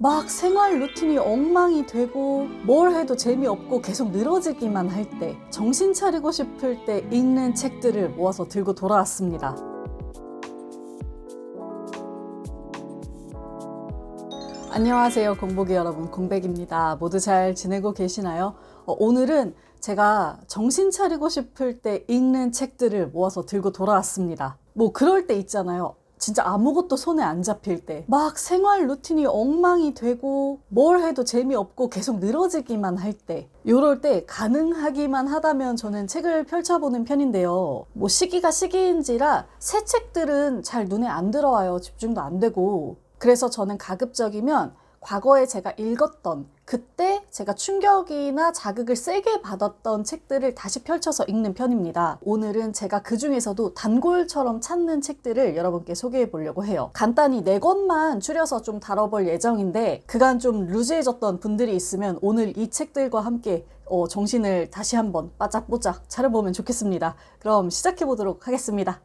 막 생활 루틴이 엉망이 되고 뭘 해도 재미없고 계속 늘어지기만 할 때 정신 차리고 싶을 때 읽는 책들을 모아서 들고 돌아왔습니다. 안녕하세요 공복이 여러분 공백입니다. 모두 잘 지내고 계시나요? 어, 오늘은 제가 정신 차리고 싶을 때 읽는 책들을 모아서 들고 돌아왔습니다. 뭐 그럴 때 있잖아요. 진짜 아무것도 손에 안 잡힐 때, 막 생활 루틴이 엉망이 되고, 뭘 해도 재미없고 계속 늘어지기만 할 때, 요럴 때 가능하기만 하다면 저는 책을 펼쳐보는 편인데요. 뭐 시기가 시기인지라 새 책들은 잘 눈에 안 들어와요. 집중도 안 되고. 그래서 저는 가급적이면 과거에 제가 읽었던 그때 제가 충격이나 자극을 세게 받았던 책들을 다시 펼쳐서 읽는 편입니다. 오늘은 제가 그 중에서도 단골처럼 찾는 책들을 여러분께 소개해 보려고 해요. 간단히 네 권만 추려서 좀 다뤄볼 예정인데 그간 좀 루즈해졌던 분들이 있으면 오늘 이 책들과 함께 어, 정신을 다시 한번 바짝보짝 차려보면 좋겠습니다. 그럼 시작해 보도록 하겠습니다.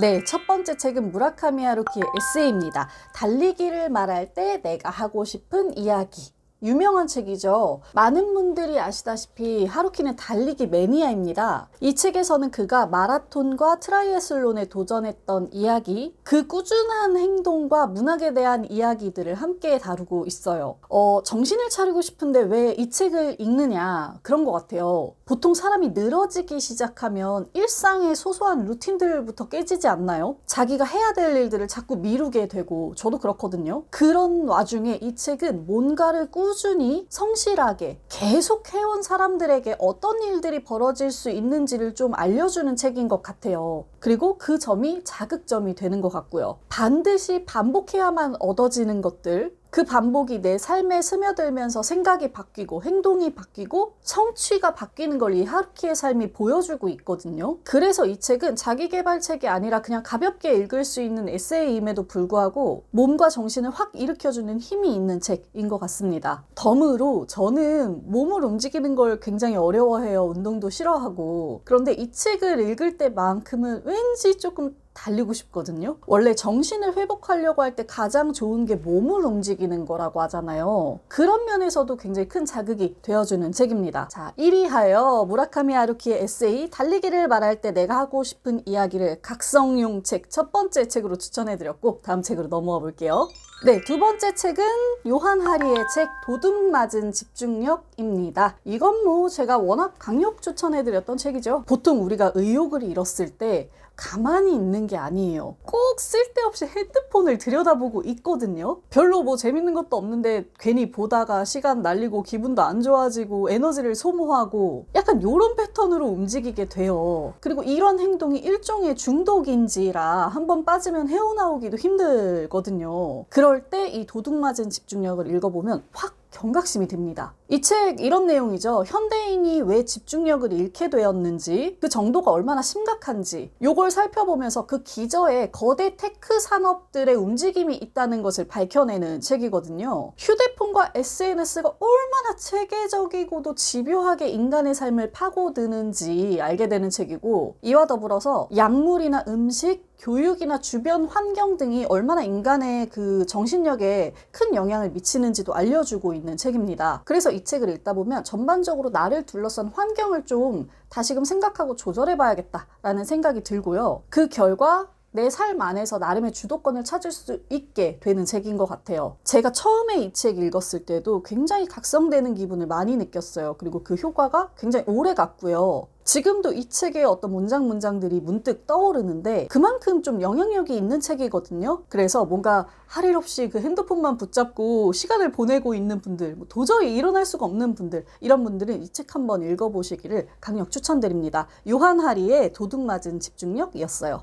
네, 첫 번째 책은 무라카미 하루키의 에세이입니다. 달리기를 말할 때 내가 하고 싶은 이야기. 유명한 책이죠. 많은 분들이 아시다시피 하루키는 달리기 매니아입니다. 이 책에서는 그가 마라톤과 트라이애슬론에 도전했던 이야기, 그 꾸준한 행동과 문학에 대한 이야기들을 함께 다루고 있어요. 어, 정신을 차리고 싶은데 왜 이 책을 읽느냐 그런 것 같아요. 보통 사람이 늘어지기 시작하면 일상의 소소한 루틴들부터 깨지지 않나요? 자기가 해야 될 일들을 자꾸 미루게 되고 저도 그렇거든요. 그런 와중에 이 책은 뭔가를 꾸 준히 성실하게 계속 해온 사람들에게 어떤 일들이 벌어질 수 있는지를 좀 알려주는 책인 것 같아요. 그리고 그 점이 자극점이 되는 것 같고요. 반드시 반복해야만 얻어지는 것들, 그 반복이 내 삶에 스며들면서 생각이 바뀌고 행동이 바뀌고 성취가 바뀌는 걸 이 하루키의 삶이 보여주고 있거든요. 그래서 이 책은 자기 개발 책이 아니라 그냥 가볍게 읽을 수 있는 에세이임에도 불구하고 몸과 정신을 확 일으켜주는 힘이 있는 책인 것 같습니다. 덤으로 저는 몸을 움직이는 걸 굉장히 어려워해요. 운동도 싫어하고. 그런데 이 책을 읽을 때만큼은 왠지 조금 달리고 싶거든요. 원래 정신을 회복하려고 할 때 가장 좋은 게 몸을 움직이는 거라고 하잖아요. 그런 면에서도 굉장히 큰 자극이 되어주는 책입니다. 자, 1위 하여 무라카미 하루키의 에세이 달리기를 말할 때 내가 하고 싶은 이야기를 각성용 책 첫 번째 책으로 추천해드렸고 다음 책으로 넘어가 볼게요. 네, 두 번째 책은 요한 하리의 책 도둑 맞은 집중력입니다. 이건 뭐 제가 워낙 강력 추천해드렸던 책이죠. 보통 우리가 의욕을 잃었을 때 가만히 있는 게 아니에요. 꼭 쓸데없이 핸드폰을 들여다보고 있거든요. 별로 뭐 재밌는 것도 없는데 괜히 보다가 시간 날리고 기분도 안 좋아지고 에너지를 소모하고 약간 요런 패턴으로 움직이게 돼요. 그리고 이런 행동이 일종의 중독인지라 한번 빠지면 헤어나오기도 힘들거든요. 그럴 때 이 도둑 맞은 집중력을 읽어보면 확 경각심이 듭니다. 이 책 이런 내용이죠. 현대인이 왜 집중력을 잃게 되었는지, 그 정도가 얼마나 심각한지, 요걸 살펴보면서 그 기저에 거대 테크 산업들의 움직임이 있다는 것을 밝혀내는 책이거든요. 휴대폰과 SNS가 얼마나 체계적이고도 집요하게 인간의 삶을 파고드는지 알게 되는 책이고, 이와 더불어서 약물이나 음식, 교육이나 주변 환경 등이 얼마나 인간의 그 정신력에 큰 영향을 미치는지도 알려주고 있는 책입니다. 그래서 이 책을 읽다 보면 전반적으로 나를 둘러싼 환경을 좀 다시금 생각하고 조절해 봐야겠다라는 생각이 들고요. 그 결과 내 삶 안에서 나름의 주도권을 찾을 수 있게 되는 책인 것 같아요. 제가 처음에 이 책 읽었을 때도 굉장히 각성되는 기분을 많이 느꼈어요. 그리고 그 효과가 굉장히 오래 갔고요. 지금도 이 책의 어떤 문장 문장들이 문득 떠오르는데 그만큼 좀 영향력이 있는 책이거든요. 그래서 뭔가 할 일 없이 그 핸드폰만 붙잡고 시간을 보내고 있는 분들, 뭐 도저히 일어날 수가 없는 분들, 이런 분들은 이 책 한번 읽어보시기를 강력 추천드립니다. 요한 하리의 도둑맞은 집중력이었어요.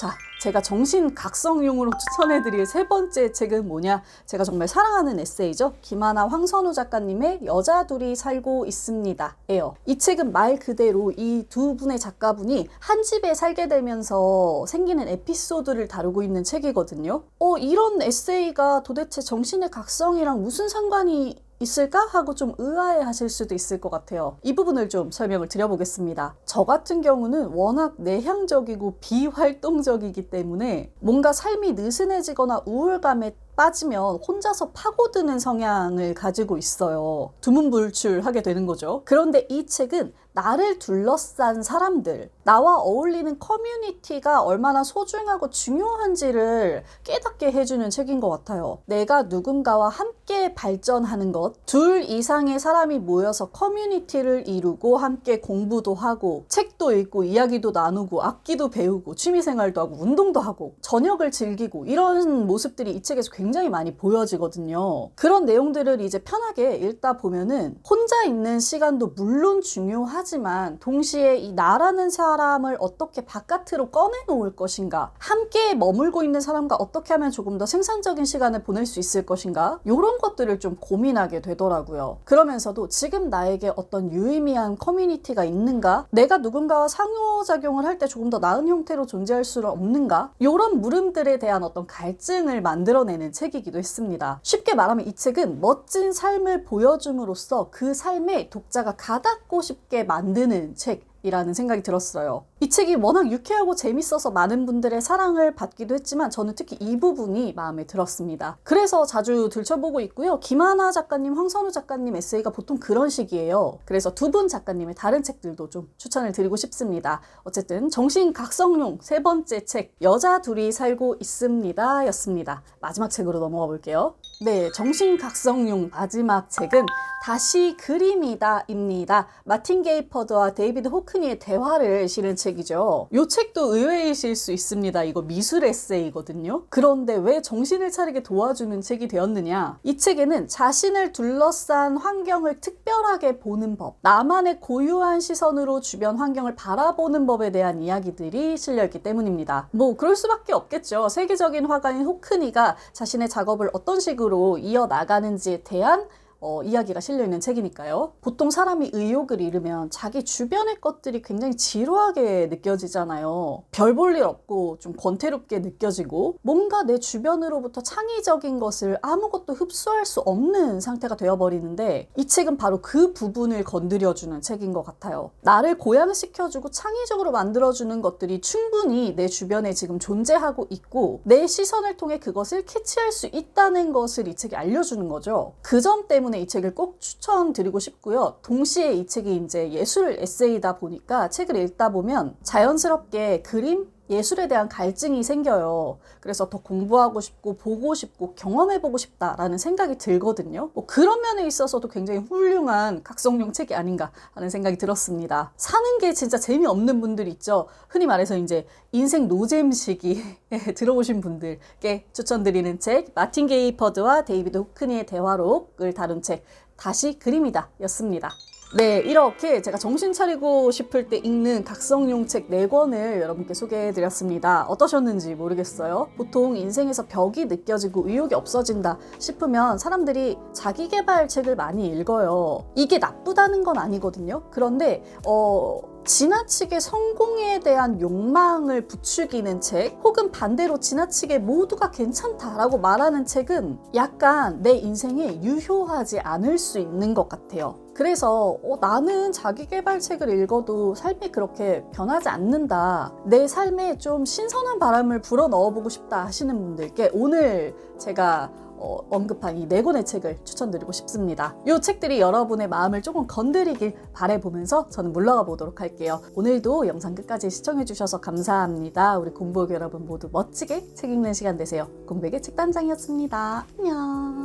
자, 제가 정신 각성용으로 추천해드릴 세 번째 책은 뭐냐? 제가 정말 사랑하는 에세이죠. 김하나 황선우 작가님의 여자 둘이 살고 있습니다. 예요. 이 책은 말 그대로 이 두 분의 작가분이 한 집에 살게 되면서 생기는 에피소드를 다루고 있는 책이거든요. 어, 이런 에세이가 도대체 정신의 각성이랑 무슨 상관이 있을까 하고 좀 의아해 하실 수도 있을 것 같아요. 이 부분을 좀 설명을 드려보겠습니다. 저 같은 경우는 워낙 내향적이고 비활동적이기 때문에 뭔가 삶이 느슨해지거나 우울감에 빠지면 혼자서 파고드는 성향을 가지고 있어요. 두문불출하게 되는 거죠. 그런데 이 책은 나를 둘러싼 사람들, 나와 어울리는 커뮤니티가 얼마나 소중하고 중요한지를 깨닫게 해주는 책인 것 같아요. 내가 누군가와 함께 발전하는 것, 둘 이상의 사람이 모여서 커뮤니티를 이루고 함께 공부도 하고, 책도 읽고, 이야기도 나누고, 악기도 배우고, 취미생활도 하고, 운동도 하고, 저녁을 즐기고, 이런 모습들이 이 책에서 굉장히 많이 보여지거든요. 그런 내용들을 이제 편하게 읽다 보면은 혼자 있는 시간도 물론 중요 하지만 동시에 이 나라는 사람을 어떻게 바깥으로 꺼내놓을 것인가, 함께 머물고 있는 사람과 어떻게 하면 조금 더 생산적인 시간을 보낼 수 있을 것인가, 이런 것들을 좀 고민하게 되더라고요. 그러면서도 지금 나에게 어떤 유의미한 커뮤니티가 있는가, 내가 누군가와 상호작용을 할 때 조금 더 나은 형태로 존재할 수 없는가, 이런 물음들에 대한 어떤 갈증을 만들어내는 책이기도 했습니다. 쉽게 말하면 이 책은 멋진 삶을 보여줌으로써 그 삶에 독자가 가닿고 싶게 만드는 책. 이라는 생각이 들었어요. 이 책이 워낙 유쾌하고 재밌어서 많은 분들의 사랑을 받기도 했지만 저는 특히 이 부분이 마음에 들었습니다. 그래서 자주 들춰보고 있고요. 김하나 작가님, 황선우 작가님 에세이가 보통 그런 식이에요. 그래서 두 분 작가님의 다른 책들도 좀 추천을 드리고 싶습니다. 어쨌든 정신각성용 세 번째 책 여자 둘이 살고 있습니다 였습니다. 마지막 책으로 넘어가 볼게요. 네, 정신각성용 마지막 책은 다시 그림이다 입니다. 마틴 게이퍼드와 데이비드 호크 니의 대화를 실은 책이죠. 이 책도 의외이실 수 있습니다. 이거 미술 에세이거든요. 그런데 왜 정신을 차리게 도와주는 책이 되었느냐? 이 책에는 자신을 둘러싼 환경을 특별하게 보는 법, 나만의 고유한 시선으로 주변 환경을 바라보는 법에 대한 이야기들이 실려있기 때문입니다. 뭐 그럴 수밖에 없겠죠. 세계적인 화가인 호크니가 자신의 작업을 어떤 식으로 이어나가는지에 대한 어, 이야기가 실려있는 책이니까요. 보통 사람이 의욕을 잃으면 자기 주변의 것들이 굉장히 지루하게 느껴지잖아요. 별 볼 일 없고 좀 권태롭게 느껴지고 뭔가 내 주변으로부터 창의적인 것을 아무것도 흡수할 수 없는 상태가 되어버리는데 이 책은 바로 그 부분을 건드려주는 책인 것 같아요. 나를 고양시켜주고 창의적으로 만들어주는 것들이 충분히 내 주변에 지금 존재하고 있고 내 시선을 통해 그것을 캐치할 수 있다는 것을 이 책이 알려주는 거죠. 그 점 때문에 이 책을 꼭 추천드리고 싶고요. 동시에 이 책이 이제 예술 에세이다 보니까 책을 읽다 보면 자연스럽게 그림, 예술에 대한 갈증이 생겨요. 그래서 더 공부하고 싶고 보고 싶고 경험해보고 싶다라는 생각이 들거든요. 뭐 그런 면에 있어서도 굉장히 훌륭한 각성용 책이 아닌가 하는 생각이 들었습니다. 사는 게 진짜 재미없는 분들 있죠. 흔히 말해서 이제 인생 노잼 시기 들어오신 분들께 추천드리는 책 마틴 게이퍼드와 데이비드 호크니의 대화록을 다룬 책 다시 그림이다 였습니다. 네, 이렇게 제가 정신 차리고 싶을 때 읽는 각성용 책 4권을 여러분께 소개해 드렸습니다. 어떠셨는지 모르겠어요. 보통 인생에서 벽이 느껴지고 의욕이 없어진다 싶으면 사람들이 자기 개발 책을 많이 읽어요. 이게 나쁘다는 건 아니거든요. 그런데, 어, 지나치게 성공에 대한 욕망을 부추기는 책, 혹은 반대로 지나치게 모두가 괜찮다라고 말하는 책은 약간 내 인생에 유효하지 않을 수 있는 것 같아요. 그래서 어, 나는 자기 개발책을 읽어도 삶이 그렇게 변하지 않는다. 내 삶에 좀 신선한 바람을 불어 넣어보고 싶다 하시는 분들께 오늘 제가 어, 언급한 이 네 권의 책을 추천드리고 싶습니다. 이 책들이 여러분의 마음을 조금 건드리길 바래보면서 저는 물러가 보도록 할게요. 오늘도 영상 끝까지 시청해주셔서 감사합니다. 우리 공부학 여러분 모두 멋지게 책 읽는 시간 되세요. 공백의 책단장이었습니다. 안녕.